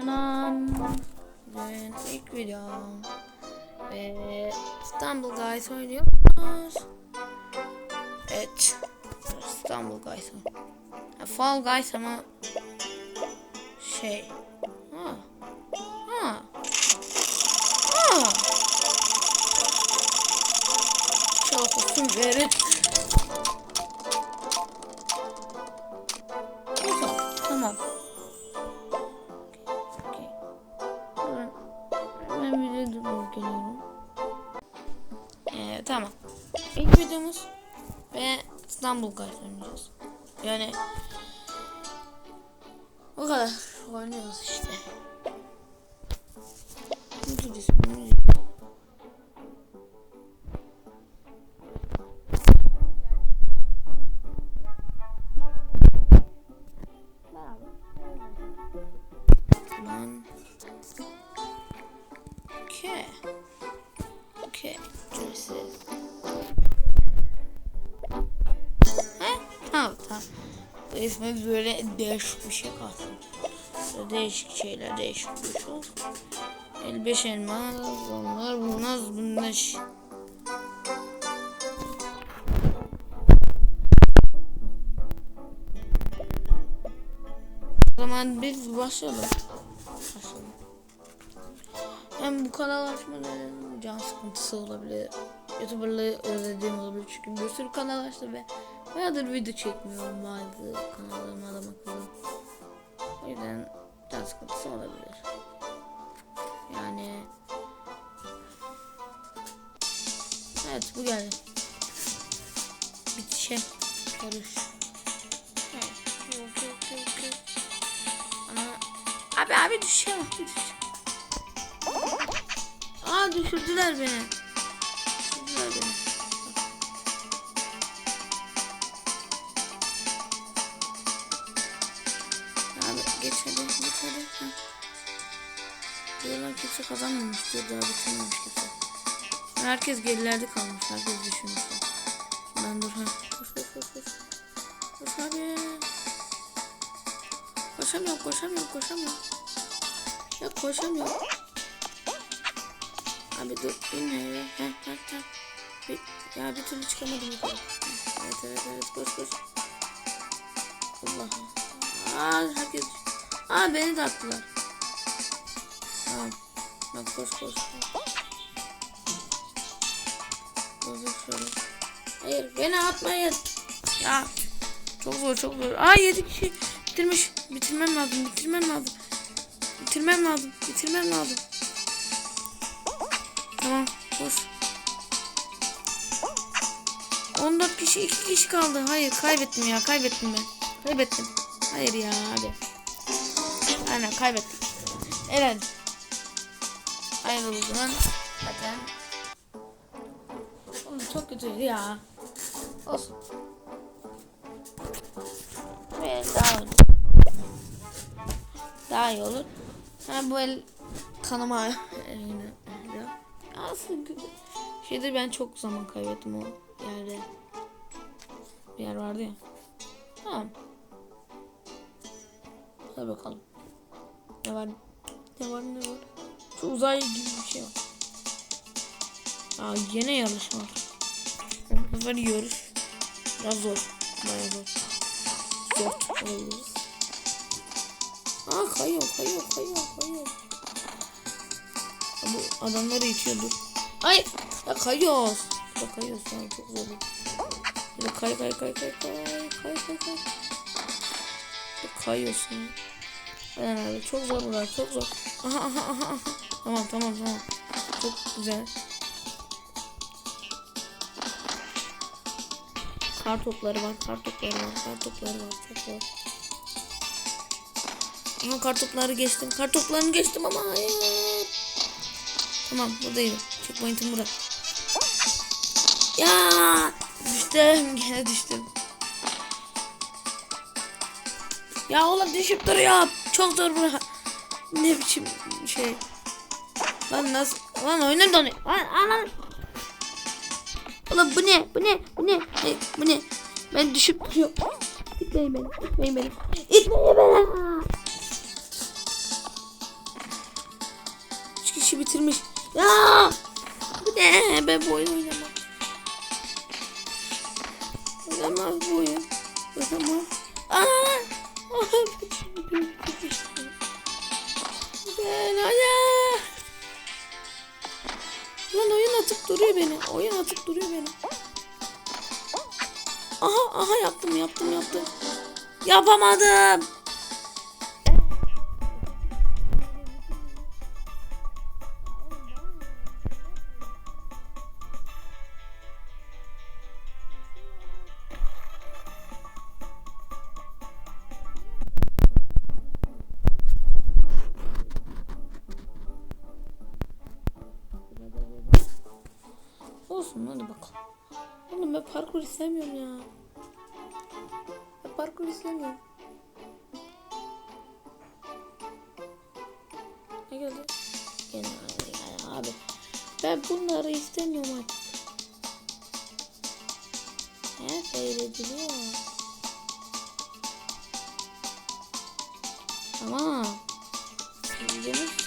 Selam. Ben ilk videom. Ve İstanbul Guys oynuyoruz. Evet. İstanbul Guys. Ha, Fall Guys ama şey. Ha. Ha. Ha. Çok uzun verin. Tamam. İlk videomuz ve İstanbul Guys oynayacağız. Yani o kadar oynuyoruz işte. Diyeceğiz? Lan. Okay. Okay. Dresses. He? Tamam tamam. Bu ismi böyle değişik bir şey kalsın. Böyle değişik şeyler değişik bir şey olsun. 55 elma, onlar bunlar bunlar. zaman biz başlayalım. Başlayalım. Hem bu kanal açmanın can sıkıntısı olabilir. Youtuberlığı özlediğim olabilir çünkü bir sürü kanal açtım ve bayağıdır video çekmiyorum bazı kanallarıma adam akıllı. O yüzden can sıkıntısı olabilir. Yani Evet bu geldi. Bitişe karış. Ana. Abi abi abi düşeceğim. Aa düşürdüler beni. Düşürdüler beni. Abi geç hadi geç hadi. Diyorlar kimse kazanmamış diyor daha bitirmemiş kimse. Herkes gerilerde kalmış. Herkes düşünmüş. Ben dur ha. Koş koş koş koş. Koş abi. Koşamıyorum koşamıyorum koşamıyorum. Ya koşamıyorum. Abi dur in hele. Heh heh heh. Bir, ya bir türlü çıkamadım yukarı. Evet evet evet koş koş. Allah. Aa herkes. Aa beni de attılar. Tamam. Bak koş koş. Dur şöyle. Hayır beni atmayın. Ya çok zor çok zor. Aa yedi kişi bitirmiş. Bitirmem lazım bitirmem lazım. Bitirmem lazım bitirmem lazım. Tamam koş. 14 kişi 2 kişi kaldı. Hayır kaybettim ya kaybettim ben. Kaybettim. Hayır ya abi. Aynen kaybettim. Evet. Ayrıldı zaman zaten. Oğlum çok kötüydü ya. Olsun. Ve daha olur. Daha iyi olur. Ha bu el eline. Aslında şeyde ben çok zaman kaybettim o yerde. Bir yer vardı ya. Tamam. Hadi bakalım. Ne var? Ne var ne var? Şu uzay gibi bir şey var. Aa yine yarış var. Bu sefer yarış. Biraz zor. Bayağı zor. Zor. Aa kayıyor kayıyor kayıyor kayıyor. Adamları itiyordu. Ay ya kayıyoruz. Ya kayıyoruz sonra çok zor. Ya kay kay kay kay kay kay kay kay. Ya kayıyorsun. Aynen çok zor bunlar çok zor. Tamam tamam tamam. Çok güzel. Kar topları var, kar topları var, kar topları var, çok zor. Aha kar topları geçtim, kar toplarını geçtim ama hayır. Tamam buradayım. Checkpoint'im burada. Ya düştüm, gene düştüm. Ya oğlum düşüp duruyor. Çok zor bura. Ne biçim şey. Lan nasıl? Lan oyunum donuyor. Lan lan. Oğlum bu ne? Bu ne? Bu ne? Ne? Bu ne? Ben düşüp duruyorum. İtmeyin beni. İtmeyin beni. İtmeyin beni. işi bitirmiş. Ya! Bu ne? Ben bu oyunu oynamam. Oynamam bu oyun. Oynamam. Aa! Ben hayır. Lan oyun atıp duruyor beni. Oyun atıp duruyor beni. Aha aha yaptım yaptım yaptım. Yapamadım. Olsun hadi bakalım. Oğlum ben parkur istemiyorum ya. Ben parkur istemiyorum. Ne geldi? Gene yani abi. Ben bunları istemiyorum artık. He seyrediliyor. Tamam. Videomuz